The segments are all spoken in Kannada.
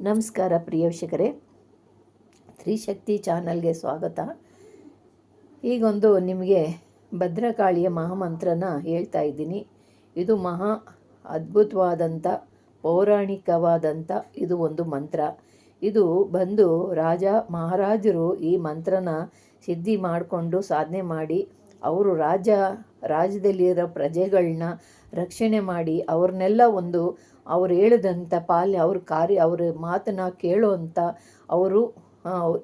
ನಮಸ್ಕಾರ ಪ್ರಿಯ ವೀಕ್ಷಕರೇ. ತ್ರಿಶಕ್ತಿ ಚಾನಲ್ಗೆ ಸ್ವಾಗತ. ಈಗೊಂದು ನಿಮಗೆ ಭದ್ರಕಾಳಿಯ ಮಹಾಮಂತ್ರನ ಹೇಳ್ತಾ ಇದ್ದೀನಿ. ಇದು ಮಹಾ ಅದ್ಭುತವಾದಂಥ, ಪೌರಾಣಿಕವಾದಂಥ ಇದು ಒಂದು ಮಂತ್ರ. ಇದು ಬಂದು ರಾಜ ಮಹಾರಾಜರು ಈ ಮಂತ್ರನ ಸಿದ್ಧಿ ಮಾಡಿಕೊಂಡು ಸಾಧನೆ ಮಾಡಿ, ಅವರು ರಾಜ ರಾಜ್ಯದಲ್ಲಿರೋ ಪ್ರಜೆಗಳನ್ನ ರಕ್ಷಣೆ ಮಾಡಿ, ಅವ್ರನ್ನೆಲ್ಲ ಒಂದು ಅವ್ರು ಹೇಳಿದಂಥ ಪಾಲ್ಯ, ಅವ್ರ ಕಾರ್ಯ, ಅವ್ರ ಮಾತನ್ನ ಕೇಳೋವಂಥ ಅವರು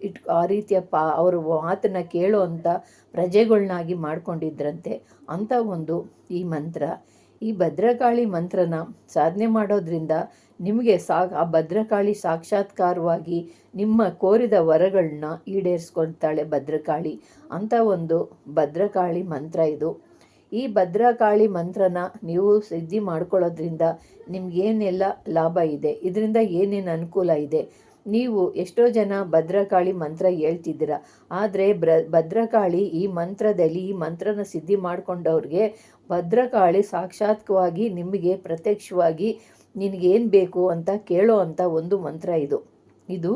ಇಟ್, ಆ ರೀತಿಯ ಪಾ, ಅವರು ಮಾತನ್ನು ಕೇಳೋವಂಥ ಪ್ರಜೆಗಳನ್ನಾಗಿ ಮಾಡ್ಕೊಂಡಿದ್ರಂತೆ. ಅಂಥ ಒಂದು ಈ ಮಂತ್ರ. ಈ ಭದ್ರಕಾಳಿ ಮಂತ್ರನ ಸಾಧನೆ ಮಾಡೋದ್ರಿಂದ ನಿಮಗೆ ಸಾ ಆ ಭದ್ರಕಾಳಿ ಸಾಕ್ಷಾತ್ಕಾರವಾಗಿ ನಿಮ್ಮ ಕೋರಿದ ವರಗಳನ್ನ ಈಡೇರಿಸ್ಕೊಳ್ತಾಳೆ ಭದ್ರಕಾಳಿ. ಅಂಥ ಒಂದು ಭದ್ರಕಾಳಿ ಮಂತ್ರ ಇದು. ಈ ಭದ್ರಕಾಳಿ ಮಂತ್ರನ ನೀವು ಸಿದ್ಧಿ ಮಾಡ್ಕೊಳ್ಳೋದ್ರಿಂದ ನಿಮ್ಗೇನೆಲ್ಲ ಲಾಭ ಇದೆ, ಇದರಿಂದ ಏನೇನು ಅನುಕೂಲ ಇದೆ. ನೀವು ಎಷ್ಟೋ ಜನ ಭದ್ರಕಾಳಿ ಮಂತ್ರ ಹೇಳ್ತಿದ್ದೀರ, ಆದರೆ ಬ್ರ ಭದ್ರಕಾಳಿ ಈ ಮಂತ್ರದಲ್ಲಿ ಈ ಮಂತ್ರನ ಸಿದ್ಧಿ ಮಾಡಿಕೊಂಡವ್ರಿಗೆ ಭದ್ರಕಾಳಿ ಸಾಕ್ಷಾತ್ಕವಾಗಿ ನಿಮಗೆ ಪ್ರತ್ಯಕ್ಷವಾಗಿ ನಿನಗೇನು ಬೇಕು ಅಂತ ಕೇಳೋ ಅಂಥ ಒಂದು ಮಂತ್ರ ಇದು. ಇದು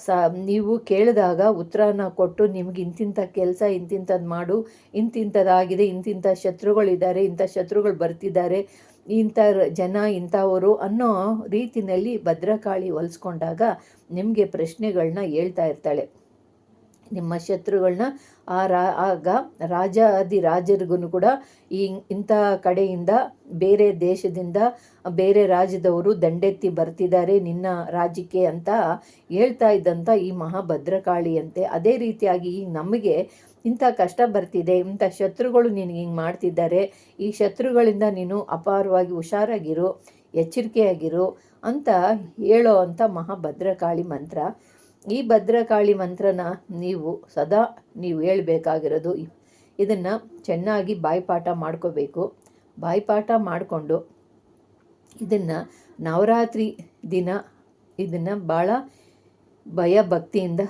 ಸಾ, ನೀವು ಕೇಳಿದಾಗ ಉತ್ತರನ ಕೊಟ್ಟು ನಿಮ್ಗೆ ಇಂತಿಂಥ ಕೆಲಸ ಇಂತಿಂಥದ್ದು ಮಾಡು ಇಂತಿಂಥದ್ದಾಗಿದೆ ಇಂತಿಂಥ ಶತ್ರುಗಳಿದ್ದಾರೆ ಇಂಥ ಶತ್ರುಗಳು ಬರ್ತಿದ್ದಾರೆ ಇಂಥ ಜನ ಇಂಥವರು ಅನ್ನೋ ರೀತಿಯಲ್ಲಿ ಭದ್ರಕಾಳಿ ಹೊಲಿಸ್ಕೊಂಡಾಗ ನಿಮಗೆ ಪ್ರಶ್ನೆಗಳನ್ನ ಹೇಳ್ತಾ ಇರ್ತಾಳೆ. ನಿಮ್ಮ ಶತ್ರುಗಳನ್ನ ಆ ರಾ, ಆಗ ರಾಜಾದಿರಾಜರಿಗೂ ಕೂಡ ಈ ಇಂಥ ಕಡೆಯಿಂದ ಬೇರೆ ದೇಶದಿಂದ ಬೇರೆ ರಾಜ್ಯದವರು ದಂಡೆತ್ತಿ ಬರ್ತಿದ್ದಾರೆ, ನಿನ್ನ ರಾಜ್ಯಕ್ಕೆ ಅಂತ ಹೇಳ್ತಾ ಇದ್ದಂಥ ಈ ಮಹಾಭದ್ರಕಾಳಿಯಂತೆ. ಅದೇ ರೀತಿಯಾಗಿ ಈಗ ನಮಗೆ ಇಂಥ ಕಷ್ಟ ಬರ್ತಿದೆ, ಇಂಥ ಶತ್ರುಗಳು ನಿನಗೆ ಹಿಂಗೆ ಮಾಡ್ತಿದ್ದಾರೆ, ಈ ಶತ್ರುಗಳಿಂದ ನೀನು ಅಪಾರವಾಗಿ ಹುಷಾರಾಗಿರು, ಎಚ್ಚರಿಕೆಯಾಗಿರು ಅಂತ ಹೇಳೋ ಅಂಥ ಮಹಾಭದ್ರಕಾಳಿ ಮಂತ್ರ. ಈ ಭದ್ರಕಾಳಿ ಮಂತ್ರನ ನೀವು ಸದಾ ನೀವು ಹೇಳಬೇಕಾಗಿರೋದು ಇದನ್ನು ಚೆನ್ನಾಗಿ ಬಾಯ್ಪಾಠ ಮಾಡ್ಕೋಬೇಕು. ಬಾಯ್ಪಾಠ ಮಾಡಿಕೊಂಡು ಇದನ್ನು ನವರಾತ್ರಿ ದಿನ ಇದನ್ನು ಭಾಳ ಭಯ ಭಕ್ತಿಯಿಂದ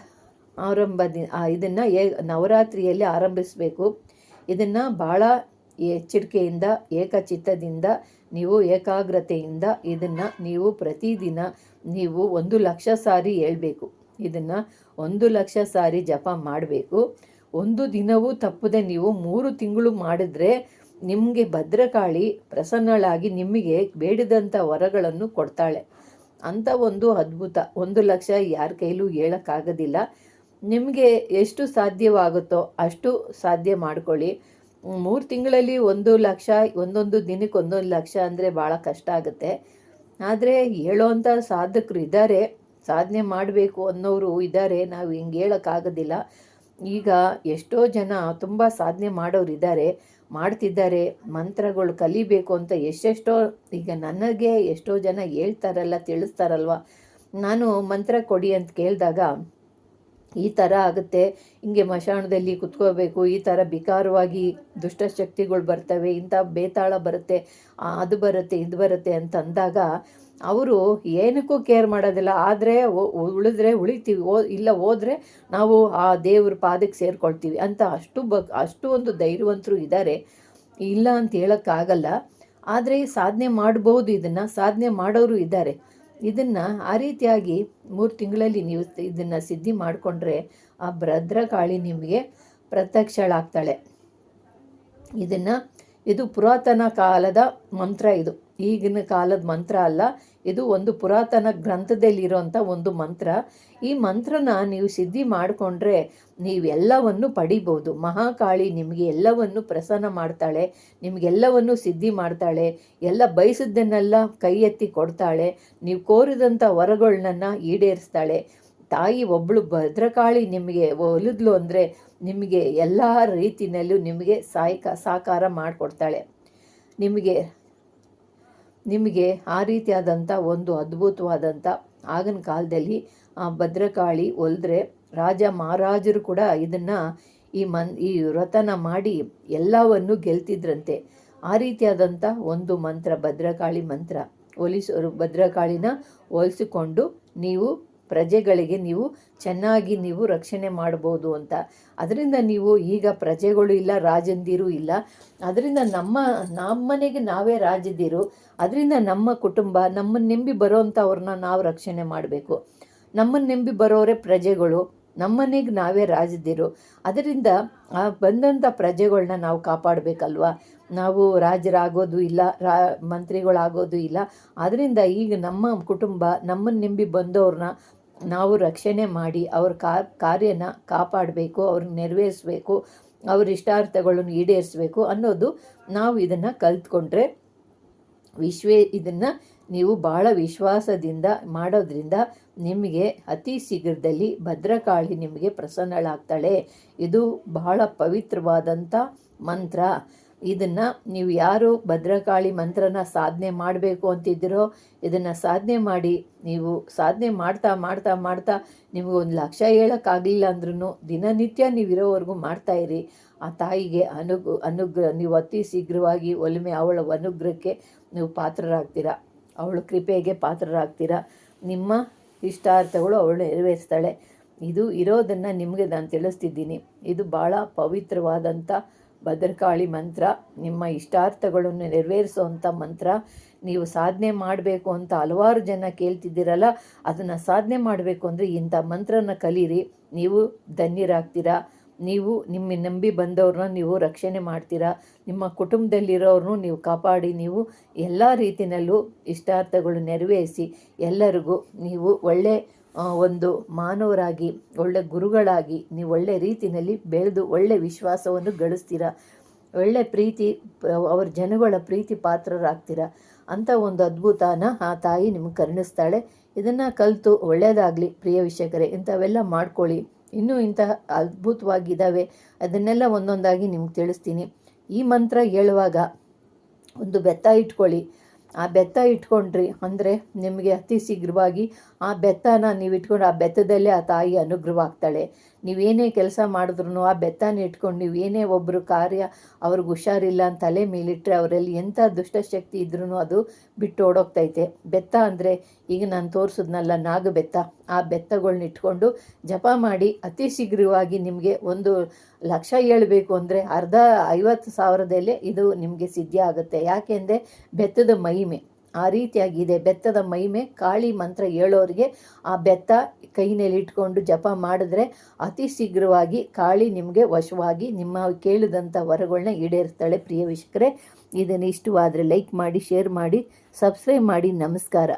ಆರಂಭದಿ ಇದನ್ನು ಏ ನವರಾತ್ರಿಯಲ್ಲಿ ಆರಂಭಿಸಬೇಕು. ಇದನ್ನು ಭಾಳ ಎಚ್ಚರಿಕೆಯಿಂದ, ಏಕಚಿತ್ತದಿಂದ, ನೀವು ಏಕಾಗ್ರತೆಯಿಂದ ಇದನ್ನು ನೀವು ಪ್ರತಿದಿನ ನೀವು ಒಂದು ಲಕ್ಷ ಸಾರಿ ಹೇಳ್ಬೇಕು. ಇದನ್ನು ಒಂದು ಲಕ್ಷ ಸಾರಿ ಜಪ ಮಾಡಬೇಕು. ಒಂದು ದಿನವೂ ತಪ್ಪದೆ ನೀವು ಮೂರು ತಿಂಗಳು ಮಾಡಿದ್ರೆ ನಿಮಗೆ ಭದ್ರಕಾಳಿ ಪ್ರಸನ್ನಳಾಗಿ ನಿಮಗೆ ಬೇಡಿದಂಥ ವರಗಳನ್ನು ಕೊಡ್ತಾಳೆ. ಅಂಥ ಒಂದು ಅದ್ಭುತ. ಒಂದು ಲಕ್ಷ ಯಾರ ಕೈಲೂ ಹೇಳೋಕ್ಕಾಗೋದಿಲ್ಲ. ನಿಮಗೆ ಎಷ್ಟು ಸಾಧ್ಯವಾಗುತ್ತೋ ಅಷ್ಟು ಸಾಧ್ಯ ಮಾಡ್ಕೊಳ್ಳಿ. ಮೂರು ತಿಂಗಳಲ್ಲಿ ಒಂದು ಲಕ್ಷ, ಒಂದೊಂದು ದಿನಕ್ಕೆ ಒಂದೊಂದು ಲಕ್ಷ ಅಂದರೆ ಭಾಳ ಕಷ್ಟ ಆಗುತ್ತೆ. ಆದರೆ ಹೇಳೋವಂಥ ಸಾಧಕರು ಇದ್ದಾರೆ ಸಾಧನೆ ಮಾಡಬೇಕು ಅನ್ನೋರು ಇದ್ದಾರೆ. ನಾವು ಹಿಂಗೆ ಹೇಳೋಕ್ಕಾಗೋದಿಲ್ಲ. ಈಗ ಎಷ್ಟೋ ಜನ ತುಂಬ ಸಾಧನೆ ಮಾಡೋರು ಇದ್ದಾರೆ. ಮಾಡ್ತಿದ್ದಾರೆ. ಮಂತ್ರಗಳು ಕಲಿಬೇಕು ಅಂತ ಎಷ್ಟೆಷ್ಟೋ, ಈಗ ನನಗೆ ಎಷ್ಟೋ ಜನ ಹೇಳ್ತಾರಲ್ಲ, ತಿಳಿಸ್ತಾರಲ್ವ? ನಾನು ಮಂತ್ರ ಕೊಡಿ ಅಂತ ಕೇಳಿದಾಗ, ಈ ಥರ ಆಗುತ್ತೆ. ಹಿಂಗೆ ಮಶಾಣದಲ್ಲಿ ಕುತ್ಕೋಬೇಕು. ಈ ಥರ ಬಿಕಾರವಾಗಿ ದುಷ್ಟಶಕ್ತಿಗಳು ಬರ್ತವೆ. ಇಂಥ ಬೇತಾಳ ಬರುತ್ತೆ. ಅದು ಬರುತ್ತೆ, ಇದು ಬರುತ್ತೆ ಅಂತ ಅಂದಾಗ ಅವರು ಏನಕ್ಕೂ ಕೇರ್ ಮಾಡೋದಿಲ್ಲ, ಆದರೆ ಉಳಿದ್ರೆ ಉಳಿತೀವಿ, ಓ, ಇಲ್ಲ ಹೋದರೆ ನಾವು ಆ ದೇವ್ರ ಪಾದಕ್ಕೆ ಸೇರ್ಕೊಳ್ತೀವಿ ಅಂತ ಅಷ್ಟು ಬ ಅಷ್ಟು ಒಂದು ಧೈರ್ಯವಂತರು ಇದ್ದಾರೆ ಇಲ್ಲ ಅಂತ ಹೇಳೋಕ್ಕಾಗಲ್ಲ. ಆದರೆ ಸಾಧನೆ ಮಾಡ್ಬೋದು ಇದನ್ನು, ಸಾಧನೆ ಮಾಡೋರು ಇದ್ದಾರೆ ಇದನ್ನು ಆ ರೀತಿಯಾಗಿ ಮೂರು ತಿಂಗಳಲ್ಲಿ ನೀವು ಇದನ್ನು ಸಿದ್ಧಿ ಮಾಡಿಕೊಂಡ್ರೆ ಆ ಭದ್ರಕಾಳಿ ನಿಮಗೆ ಪ್ರತ್ಯಕ್ಷಳಾಗ್ತಾಳೆ. ಇದನ್ನು, ಇದು ಪುರಾತನ ಕಾಲದ ಮಂತ್ರ ಇದು. ಈಗಿನ ಕಾಲದ ಮಂತ್ರ ಅಲ್ಲ ಇದು ಒಂದು ಪುರಾತನ ಗ್ರಂಥದಲ್ಲಿರುವಂಥ ಒಂದು ಮಂತ್ರ. ಈ ಮಂತ್ರನ ನೀವು ಸಿದ್ಧಿ ಮಾಡಿಕೊಂಡ್ರೆ ನೀವೆಲ್ಲವನ್ನು ಪಡಿಬೋದು. ಮಹಾಕಾಳಿ ನಿಮಗೆ ಎಲ್ಲವನ್ನು ಪ್ರಸನ್ನ ಮಾಡ್ತಾಳೆ, ನಿಮಗೆಲ್ಲವನ್ನು ಸಿದ್ಧಿ ಮಾಡ್ತಾಳೆ, ಎಲ್ಲ ಬಯಸಿದ್ದನ್ನೆಲ್ಲ ಕೈ ಎತ್ತಿ ಕೊಡ್ತಾಳೆ, ನೀವು ಕೋರಿದಂಥ ವರಗಳನ್ನ ಈಡೇರಿಸ್ತಾಳೆ. ತಾಯಿ ಒಬ್ಬಳು ಭದ್ರಕಾಳಿ ನಿಮಗೆ ಒಲಿದ್ಲು ಅಂದರೆ ನಿಮಗೆ ಎಲ್ಲ ರೀತಿಯಲ್ಲೂ ನಿಮಗೆ ಸಾಯ್ಕ ಸಾಕಾರ ಮಾಡಿಕೊಡ್ತಾಳೆ. ನಿಮಗೆ ನಿಮಗೆ ಆ ರೀತಿಯಾದಂಥ ಒಂದು ಅದ್ಭುತವಾದಂಥ ಆಗಿನ ಕಾಲದಲ್ಲಿ ಆ ಭದ್ರಕಾಳಿ ಒಲಿದ್ರೆ ರಾಜ ಮಹಾರಾಜರು ಕೂಡ ಇದನ್ನು ಈ ಮನ್, ಈ ವ್ರತನ ಮಾಡಿ ಎಲ್ಲವನ್ನು ಗೆಲ್ತಿದ್ರಂತೆ. ಆ ರೀತಿಯಾದಂಥ ಒಂದು ಮಂತ್ರ, ಭದ್ರಕಾಳಿ ಮಂತ್ರ. ಒಲಿಸೋರು ಭದ್ರಕಾಳಿನ ಹೋಲಿಸಿಕೊಂಡು ನೀವು ಪ್ರಜೆಗಳಿಗೆ ನೀವು ಚೆನ್ನಾಗಿ ನೀವು ರಕ್ಷಣೆ ಮಾಡ್ಬೋದು ಅಂತ. ಅದರಿಂದ ನೀವು ಈಗ ಪ್ರಜೆಗಳು ಇಲ್ಲ, ರಾಜಂದಿರು ಇಲ್ಲ. ಅದರಿಂದ ನಮ್ಮ ನಮ್ಮನೆಗೆ ನಾವೇ ರಾಜದಿರು. ಅದರಿಂದ ನಮ್ಮ ಕುಟುಂಬ ನಮ್ಮನ್ನು ನಂಬಿ ಬರೋವಂಥವ್ರನ್ನ ನಾವು ರಕ್ಷಣೆ ಮಾಡಬೇಕು. ನಮ್ಮನ್ನು ನಂಬಿ ಬರೋರೆ ಪ್ರಜೆಗಳು. ನಮ್ಮನೆಗೆ ನಾವೇ ರಾಜದಿರು. ಅದರಿಂದ ಆ ಬಂದಂಥ ಪ್ರಜೆಗಳನ್ನ ನಾವು ಕಾಪಾಡಬೇಕಲ್ವಾ? ನಾವು ರಾಜರಾಗೋದು ಇಲ್ಲ, ರಾ, ಮಂತ್ರಿಗಳಾಗೋದು ಇಲ್ಲ. ಅದರಿಂದ ಈಗ ನಮ್ಮ ಕುಟುಂಬ ನಮ್ಮನ್ನು ನಂಬಿ ಬಂದವ್ರನ್ನ ನಾವು ರಕ್ಷಣೆ ಮಾಡಿ ಅವ್ರ ಕಾರ್ಯನ ಕಾಪಾಡಬೇಕು ಅವ್ರನ್ನ ನೆರವೇರಿಸಬೇಕು, ಅವ್ರ ಇಷ್ಟಾರ್ಥಗಳನ್ನು ಈಡೇರಿಸಬೇಕು ಅನ್ನೋದು ನಾವು ಇದನ್ನು ಕಲ್ತ್ಕೊಂಡ್ರೆ ವಿಶ್ವೇ, ಇದನ್ನು ನೀವು ಭಾಳ ವಿಶ್ವಾಸದಿಂದ ಮಾಡೋದ್ರಿಂದ ನಿಮಗೆ ಅತಿ ಶೀಘ್ರದಲ್ಲಿ ಭದ್ರಕಾಳಿ ನಿಮಗೆ ಪ್ರಸನ್ನಳಾಗ್ತಾಳೆ. ಇದು ಬಹಳ ಪವಿತ್ರವಾದಂಥ ಮಂತ್ರ. ಇದನ್ನು ನೀವು ಯಾರು ಭದ್ರಕಾಳಿ ಮಂತ್ರನ ಸಾಧನೆ ಮಾಡಬೇಕು ಅಂತಿದ್ದೀರೋ, ಇದನ್ನು ಸಾಧನೆ ಮಾಡಿ, ನೀವು ಸಾಧನೆ ಮಾಡ್ತಾ ಮಾಡ್ತಾ ಮಾಡ್ತಾ ನಿಮಗೆ ಒಂದು ಲಕ್ಷ ಹೇಳೋಕ್ಕಾಗಲಿಲ್ಲ ಅಂದ್ರೂ ದಿನನಿತ್ಯ ನೀವು ಇರೋವರೆಗೂ ಮಾಡ್ತಾಯಿರಿ ಆ ತಾಯಿಗೆ ಅನುಗ್, ಅನುಗ್ರಹ, ನೀವು ಅತಿ ಶೀಘ್ರವಾಗಿ ಒಲಿಮೆ ಅವಳ ಅನುಗ್ರಹಕ್ಕೆ ನೀವು ಪಾತ್ರರಾಗ್ತೀರಾ? ಅವಳ ಕೃಪೆಗೆ ಪಾತ್ರರಾಗ್ತೀರಾ? ನಿಮ್ಮ ಇಷ್ಟಾರ್ಥಗಳು ಅವಳು ನೆರವೇರಿಸ್ತಾಳೆ. ಇದು ಇರೋದನ್ನು ನಿಮಗೆ ನಾನು ತಿಳಿಸ್ತಿದ್ದೀನಿ. ಇದು ಭಾಳ ಪವಿತ್ರವಾದಂಥ ಭದ್ರಕಾಳಿ ಮಂತ್ರ, ನಿಮ್ಮ ಇಷ್ಟಾರ್ಥಗಳನ್ನು ನೆರವೇರಿಸುವಂಥ ಮಂತ್ರ, ನೀವು ಸಾಧನೆ ಮಾಡಬೇಕು ಅಂತ ಹಲವಾರು ಜನ ಕೇಳ್ತಿದ್ದೀರಲ್ಲ, ಅದನ್ನು ಸಾಧನೆ ಮಾಡಬೇಕು ಅಂದರೆ ಇಂಥ ಮಂತ್ರನ ಕಲೀರಿ. ನೀವು ಧನ್ಯರಾಗ್ತೀರಾ? ನೀವು ನಿಮ್ಮ ನಂಬಿ ಬಂದವ್ರನ್ನ ನೀವು ರಕ್ಷಣೆ ಮಾಡ್ತೀರಾ? ನಿಮ್ಮ ಕುಟುಂಬದಲ್ಲಿರೋರನ್ನು ನೀವು ಕಾಪಾಡಿ, ನೀವು ಎಲ್ಲ ರೀತಿಯಲ್ಲೂ ಇಷ್ಟಾರ್ಥಗಳು ನೆರವೇರಿಸಿ ಎಲ್ಲರಿಗೂ ನೀವು ಒಳ್ಳೆ ಒಂದು ಮಾನವರಾಗಿ, ಒಳ್ಳೆ ಗುರುಗಳಾಗಿ, ನೀವು ಒಳ್ಳೆ ರೀತಿಯಲ್ಲಿ ಬೆಳೆದು ಒಳ್ಳೆ ವಿಶ್ವಾಸವನ್ನು ಗಳಿಸ್ತೀರ? ಒಳ್ಳೆ ಪ್ರೀತಿ, ಅವ್ರ ಜನಗಳ ಪ್ರೀತಿ ಪಾತ್ರರಾಗ್ತೀರ? ಅಂತ ಒಂದು ಅದ್ಭುತನ ಆ ತಾಯಿ ನಿಮಗೆ ಕರುಣಿಸ್ತಾಳೆ. ಇದನ್ನು ಕಲಿತು ಒಳ್ಳೆಯದಾಗಲಿ ಪ್ರಿಯ ವೀಕ್ಷಕರೇ, ಇಂಥವೆಲ್ಲ ಮಾಡ್ಕೊಳ್ಳಿ. ಇನ್ನೂ ಇಂತಹ ಅದ್ಭುತವಾಗಿದ್ದಾವೆ. ಅದನ್ನೆಲ್ಲ ಒಂದೊಂದಾಗಿ ನಿಮ್ಗೆ ತಿಳಿಸ್ತೀನಿ. ಈ ಮಂತ್ರ ಹೇಳುವಾಗ ಒಂದು ಬೆತ್ತ ಇಟ್ಕೊಳ್ಳಿ. ಬೆತ್ತ ಇಟ್ಕೊಂಡ್ರಿ. ಅಂದರೆ ನಿಮಗೆ ಅತಿ ಶೀಘ್ರವಾಗಿ ಆ ಬೆತ್ತನ ನೀವು ಇಟ್ಕೊಂಡು ಆ ಬೆತ್ತದಲ್ಲೇ ಆ ತಾಯಿ ಅನುಗ್ರಹವಾಗ್ತಾಳೆ. ನೀವೇನೇ ಕೆಲಸ ಮಾಡಿದ್ರು ಆ ಬೆತ್ತನ ಇಟ್ಕೊಂಡು ನೀವು ಏನೇ ಒಬ್ಬರು ಕಾರ್ಯ ಅವ್ರಿಗೆ ಹುಷಾರಿಲ್ಲ ಅಂತ ತಲೆ ಮೇಲಿಟ್ಟರೆ ಅವರಲ್ಲಿ ಎಂಥ ದುಷ್ಟಶಕ್ತಿ ಇದ್ರೂ ಅದು ಬಿಟ್ಟು ಓಡೋಗ್ತೈತೆ. ಬೆತ್ತ ಅಂದರೆ ಈಗ ನಾನು ತೋರಿಸಿದ್ನಲ್ಲ ನಾಗ ಬೆತ್ತ. ಆ ಬೆತ್ತಗಳನ್ನ ಇಟ್ಕೊಂಡು ಜಪ ಮಾಡಿ ಅತಿ ಶೀಘ್ರವಾಗಿ ನಿಮಗೆ ಒಂದು ಲಕ್ಷ ಹೇಳಬೇಕು ಅಂದರೆ ಅರ್ಧ ಐವತ್ತು ಸಾವಿರದಲ್ಲೇ ಇದು ನಿಮಗೆ ಸಿದ್ಧ ಆಗುತ್ತೆ. ಯಾಕೆಂದರೆ ಬೆತ್ತದ ಮಹಿಮೆ. ಆ ರೀತಿಯಾಗಿದೆ ಬೆತ್ತದ ಮಹಿಮೆ, ಕಾಳಿ ಮಂತ್ರ ಹೇಳೋರಿಗೆ ಆ ಬೆತ್ತ ಕೈನಲ್ಲಿ ಇಟ್ಕೊಂಡು ಜಪ ಮಾಡಿದ್ರೆ ಅತಿ ಶೀಘ್ರವಾಗಿ ಕಾಳಿ ನಿಮಗೆ ವಶವಾಗಿ ನಿಮ್ಮ ಕೇಳಿದಂಥ ವರಗಳನ್ನ ಈಡೇರ್ತಾಳೆ ಪ್ರಿಯ ವೀಕ್ಷಕರೇ, ಇದನ್ನು ಇಷ್ಟವಾದರೆ ಲೈಕ್ ಮಾಡಿ ಶೇರ್ ಮಾಡಿ ಸಬ್ಸ್ಕ್ರೈಬ್ ಮಾಡಿ. ನಮಸ್ಕಾರ.